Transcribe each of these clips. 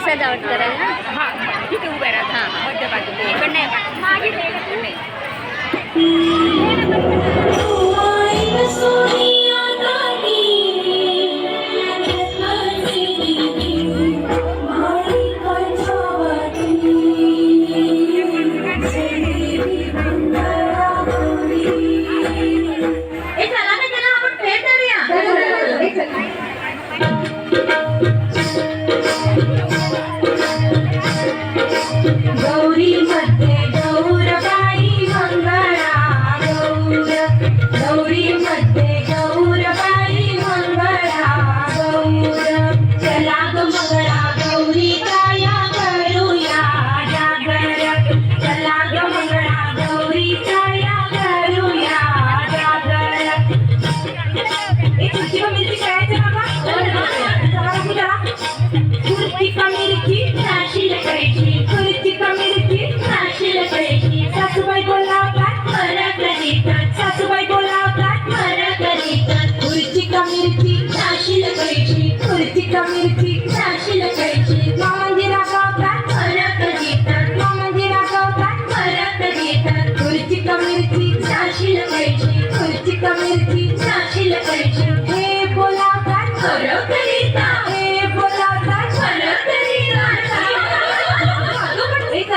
सजावट करायला? हा तिथे उभ्या राहता हा. मध्य बाजूला. इकडं नाही मागे इकडं नाही खुर्ची का मिरची? नाशिल करायची मामांजी रागवतात मामांजी रागवतात मरा करीतात खुर्ची का मिरची? नाशिल करायची खुर्ची का मिरची? हे बोलावतात हे बोलावतात बरं. एक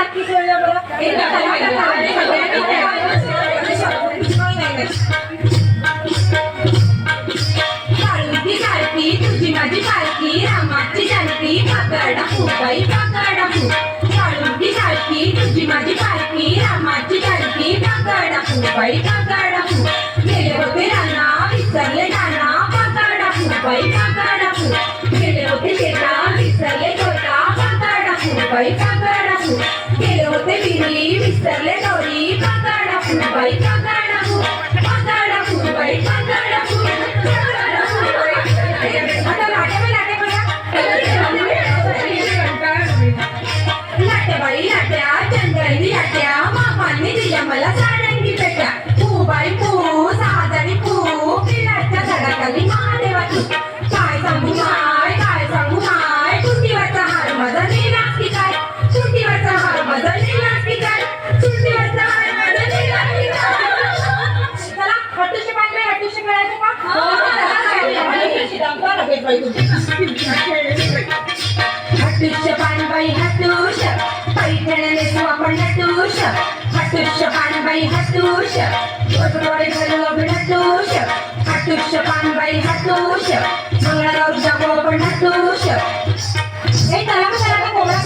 पाकरडा फुबाई पाकरडा फू पालखी सारखी तुझी माझी पालखी रामाची जानकी पाकरडा फुबाई पाकरडा फू गेले होते राणा विसरले नाना पाकरडा फुबाई पाकरडा फू गेले होते शेता विसरले छोटा पाकरडा फुबाई पाकरडा फू गेले होते विहिरी विसरले दोरी पाकरडा फुबाई पाकरडा हटुष्य पानबाई हटुष पैठण नेसू आपण नटुष हटुष्य पानबाई हटुष गोडगोडे घालू आपण हटुष हटुष्य पानबाई हटुष मंगळाराव जागो आपण हटुष हे चला का का कोणा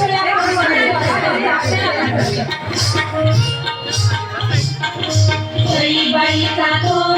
बाईचा तोंबडा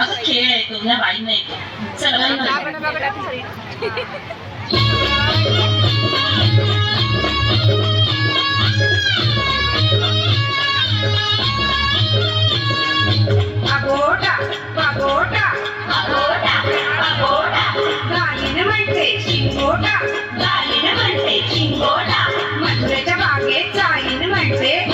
Oke, itu dia baik nih. Selamat menikmati. Này sẽ.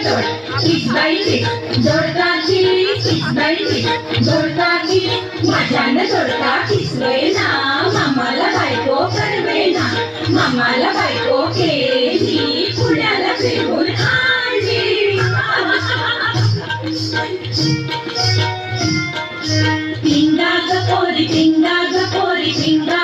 आणि जोड किसबाईची जोडकाची किसबाईची जोडकाची माझ्यानं जोडका किसलोय ना मामाला बायको करवे ना मामाला बायको केली पुण्याला पिंगा ग पोरी पिंगा ग पोरी पिंगा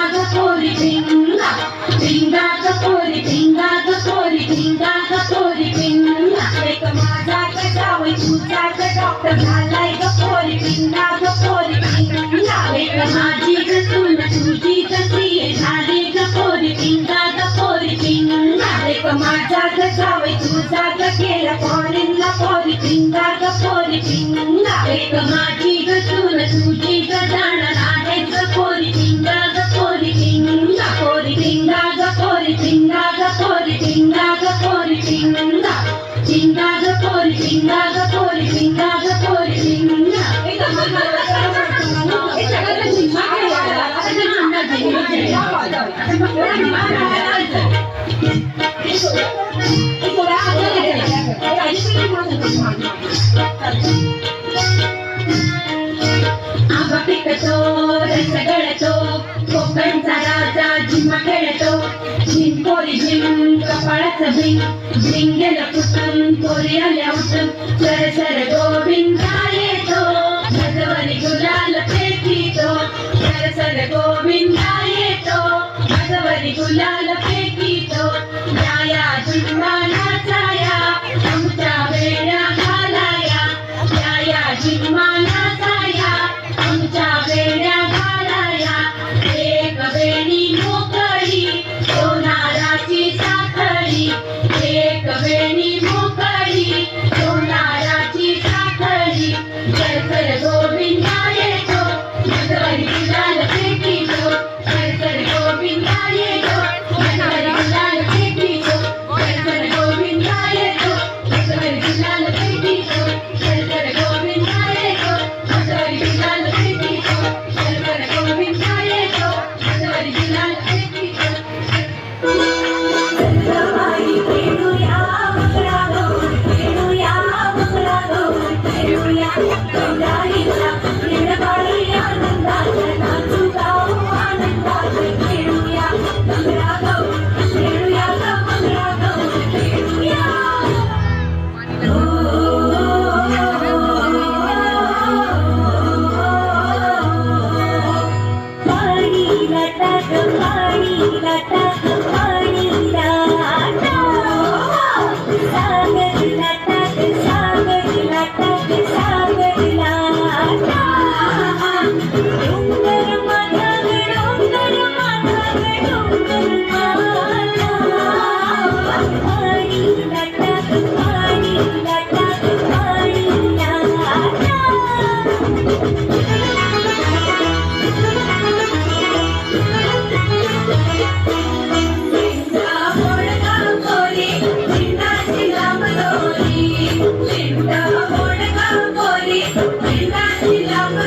ग डॉक्टर झालाय ग पोरी पिंगा ग पोरी पिंगा एक माझी ग तुन तुझी ग प्रिय झाली ग पोरी पिंगा ग पोरी पिंगा एक माझा ग जावई तुझा ग गेला पोरींला पोरी पिंगा ग पोरी पिंगा एक माझी ग तुन तुझी ग जाणार आहे ग पोरी पिंगा ग पोरी पिंगा पोरी पिंगा ग पोरी पिंगा ग पोरी पिंगा ग पोरी पिंगा पिंगा ग पोरी पिंगा ग पोरी आंबा पिकतो रस गळतो कोकणचा राजा झिम्मा खेळतो झिम पोरी झिम कपाळाचं भिंग झिंग गेलं फुटून पोरी आल्या उठून सर सर गोविंदा गुलाल जाया या या झिम्मा वेण्या घालाया. जाया या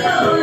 Thank.